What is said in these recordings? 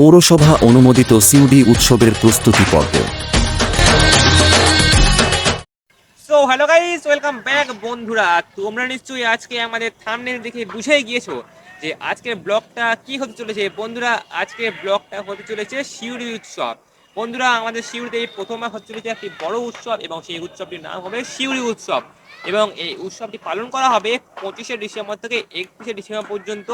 পৌরসভা অনুমোদিত সিউডি উৎসবের প্রস্তুতি পর্ব। So hello guys welcome back বন্ধুরা। তোমরা নিশ্চয়ই আজকে আমাদের থামনেল দেখে বুঝেই গিয়েছো যে আজকের ব্লগটা কি হতে চলেছে। বন্ধুরা, আজকের ব্লগটা হতে চলেছে শিউরি উৎসব। বন্ধুরা, আমাদের শিউরিতে এই প্রথমবার হতে চলেছে একটি বড় উৎসব এবং সেই উৎসবটির নাম হবে শিউরি উৎসব। এবং এই উৎসবটি পালন করা হবে পঁচিশে ডিসেম্বর থেকে একত্রিশে ডিসেম্বর পর্যন্ত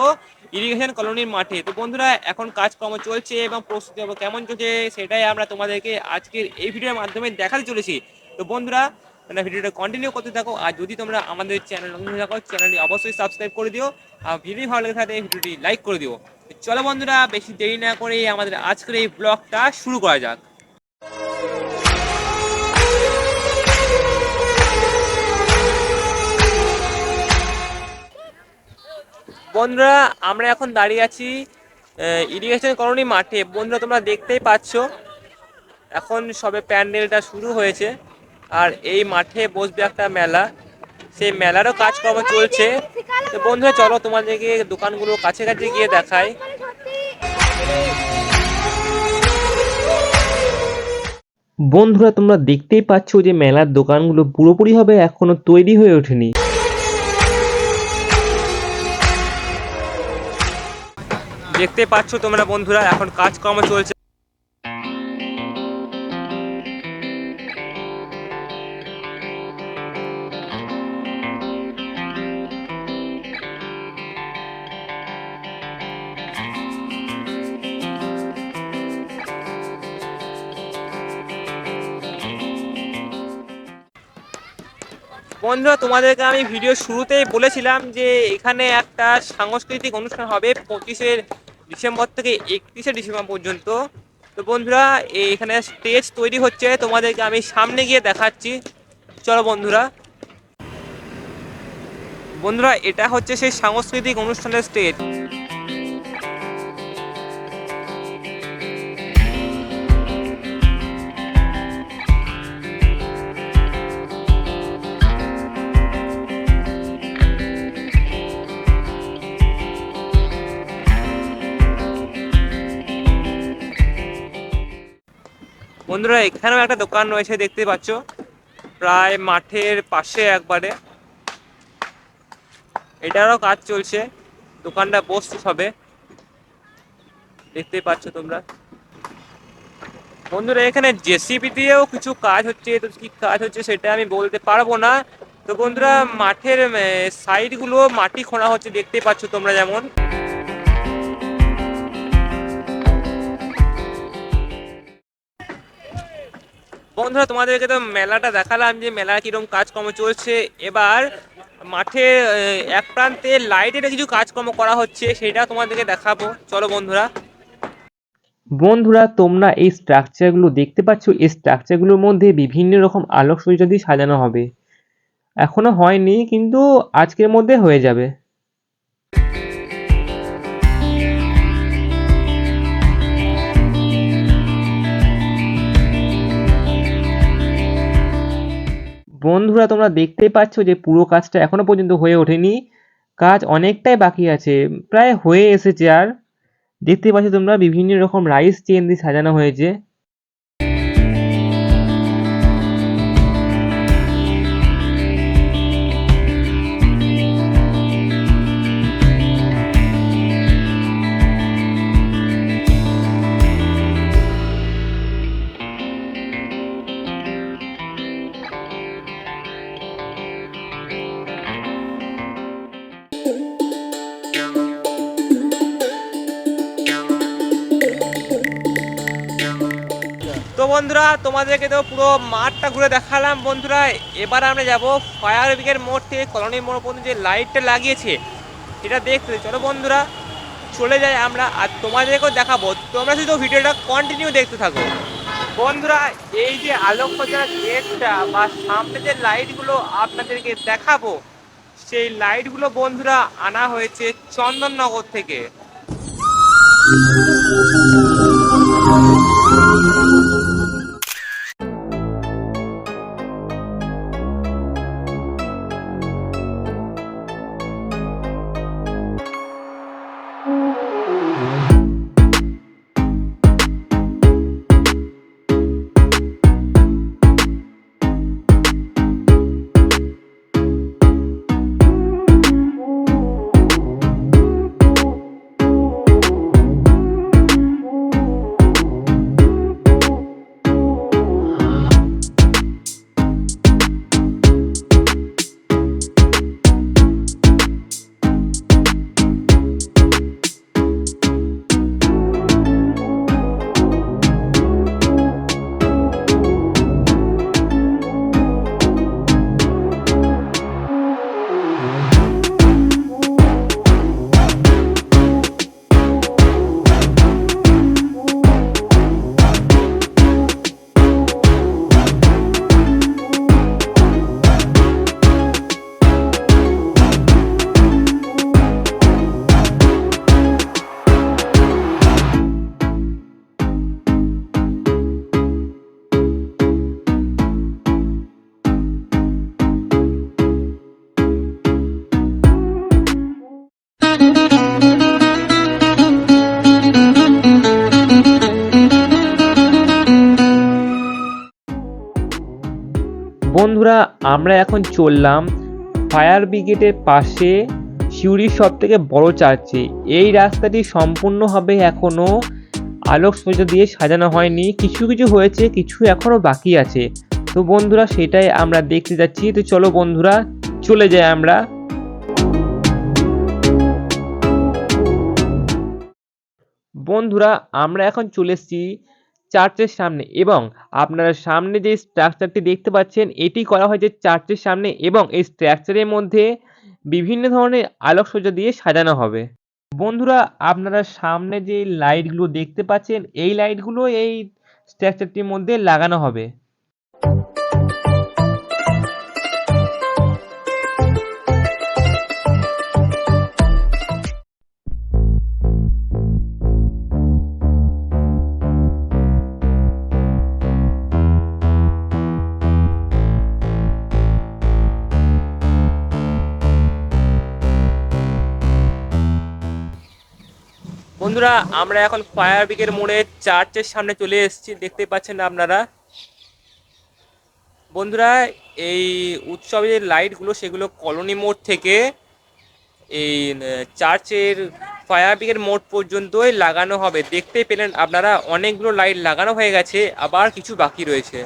ইরিগেশন কলোনির মাঠে। তো বন্ধুরা, এখন কাজকর্ম চলছে এবং প্রস্তুতি কেমন চলছে সেটাই আমরা তোমাদেরকে আজকের এই ভিডিওর মাধ্যমে দেখাতে চলেছি। তো বন্ধুরা, তোমরা ভিডিওটা কন্টিনিউ করতে থাকো আর যদি তোমরা আমাদের চ্যানেল নতুন থাকো চ্যানেলটি অবশ্যই সাবস্ক্রাইব করে দিও আর ভিডিও ভালো লেগে থাকলে ভিডিওটি লাইক করে দিও। চলো বন্ধুরা, বেশি দেরি না করে আমাদের আজকের এই ব্লগটা শুরু করা যাক। বন্ধুরা, আমরা এখন দাঁড়িয়ে আছি ইরিগেশন কলোনি মাঠে। বন্ধুরা, তোমরা দেখতেই পাচ্ছ, এখন সবে প্যান্ডেলটা শুরু হয়েছে। আর এই মাঠে বসবে একটা মেলা। সেই মেলারও কাজকর্ম চলছে। তো বন্ধুরা, চলো তোমাদেরকে দোকানগুলো কাছে কাছে গিয়ে দেখাই। বন্ধুরা, তোমরা দেখতেই পাচ্ছ যে মেলার দোকানগুলো পুরোপুরিভাবে এখনও তৈরি হয়ে ওঠেনি। দেখতে পাচ্ছ তোমরা বন্ধুরা, এখন কাজকর্ম চলছে। বন্ধুরা, তোমাদেরকে আমি ভিডিও শুরুতেই বলেছিলাম যে এখানে একটা সাংস্কৃতিক অনুষ্ঠান হবে পঁচিশে ডিসেম্বর থেকে একত্রিশে ডিসেম্বর পর্যন্ত। তো বন্ধুরা এখানে স্টেজ তৈরি হচ্ছে, তোমাদেরকে আমি সামনে গিয়ে দেখাচ্ছি। চলো বন্ধুরা। বন্ধুরা, এটা হচ্ছে সেই সাংস্কৃতিক অনুষ্ঠানের স্টেজ বন্ধুরা, এখানেও একটা দোকান রয়েছে, দেখতে পাচ্ছ। প্রায় মাঠের পাশে একবারে। এটারও কাজ চলছে। দোকানটা বসছে সবে দেখতেই পাচ্ছ তোমরা। বন্ধুরা, এখানে জেসিবি দিয়েও কিছু কাজ হচ্ছে। তো কি কাজ হচ্ছে সেটা আমি বলতে পারব না। তো বন্ধুরা, মাঠের সাইডগুলো মাটি খোঁড়া হচ্ছে। দেখতেই পাচ্ছ তোমরা যেমন। বন্ধুরা, তোমাদেরকে তো মেলাটা দেখালাম যে মেলা কীরকম কাজকর্ম চলছে। এবার মাঠে এক প্রান্তে লাইটের কিছু কাজকর্ম করা হচ্ছে, সেটা তোমাদেরকে দেখাবো। চলো বন্ধুরা। বন্ধুরা, তোমরা এই স্ট্রাকচারগুলো দেখতে পাচ্ছ, এই স্ট্রাকচারগুলোর মধ্যে বিভিন্ন রকম আলোকসজ্জা দিয়ে সাজানো হবে। এখনও হয়নি, কিন্তু আজকের মধ্যে হয়ে যাবে। বন্ধুরা, তোমরা দেখতেই পাচ্ছ যে পুরো কাজটা এখনও পর্যন্ত হয়ে ওঠেনি। কাজ অনেকটাই বাকি আছে, প্রায় হয়ে এসেছে আর। দেখতে পাচ্ছ তোমরা বিভিন্ন রকম রাইস চেন দিয়ে সাজানো হয়েছে। বন্ধুরা, তোমাদেরকে তো পুরো মাঠটা ঘুরে দেখালাম বন্ধুরা। এবার আমরা যাব ফায়ার ব্রিগেড মোড় থেকে কলোনি মোড় পর্যন্ত যে লাইটটা লাগিয়েছে সেটা দেখতে। চলো বন্ধুরা, চলে যাই আমরা আর তোমাদেরকেও দেখাবো। তোমরা শুধু ভিডিওটা কন্টিনিউ দেখতে থাকো। বন্ধুরা, এই যে আলোক সজ্জার গেটটা বা সামনে যে লাইটগুলো আপনাদেরকে দেখাবো, সেই লাইটগুলো বন্ধুরা আনা হয়েছে চন্দননগর থেকে। আমরা এখন চললাম ফায়ার ব্রিগেডের পাশে সিউড়ির সব থেকে বড় চার্চে। এই রাস্তাটি সম্পূর্ণভাবে এখনও আলোকসজ্জা দিয়ে সাজানো হয়নি। কিছু কিছু হয়েছে, কিছু এখনও বাকি আছে। তো বন্ধুরা, সেটাই আমরা দেখতে যাচ্ছি। তো চলো বন্ধুরা, চলে যাই আমরা। বন্ধুরা, আমরা এখন চলে এসেছি চার্চের সামনে এবং আপনারা সামনে যে স্ট্রাকচারটি দেখতে পাচ্ছেন, এটি করা হয়েছে চার্চের সামনে এবং এই স্ট্রাকচারের মধ্যে বিভিন্ন ধরনের আলোকসজ্জা দিয়ে সাজানো হবে। বন্ধুরা, আপনারা সামনে যে লাইটগুলো দেখতে পাচ্ছেন, এই লাইটগুলো এই স্ট্রাকচারটির মধ্যে লাগানো হবে। বন্ধুরা, আমরা এখন ফায়ার ব্রিগেড মোড়ে চার্চের সামনে চলে এসেছি, দেখতে পাচ্ছেন আপনারা। বন্ধুরা, এই উৎসবের যে লাইটগুলো সেগুলো কলোনি মোড় থেকে এই চার্চের ফায়ার ব্রিগেড মোড় পর্যন্তই লাগানো হবে। দেখতে পেলেন আপনারা, অনেকগুলো লাইট লাগানো হয়ে গেছে, আবার কিছু বাকি রয়েছে।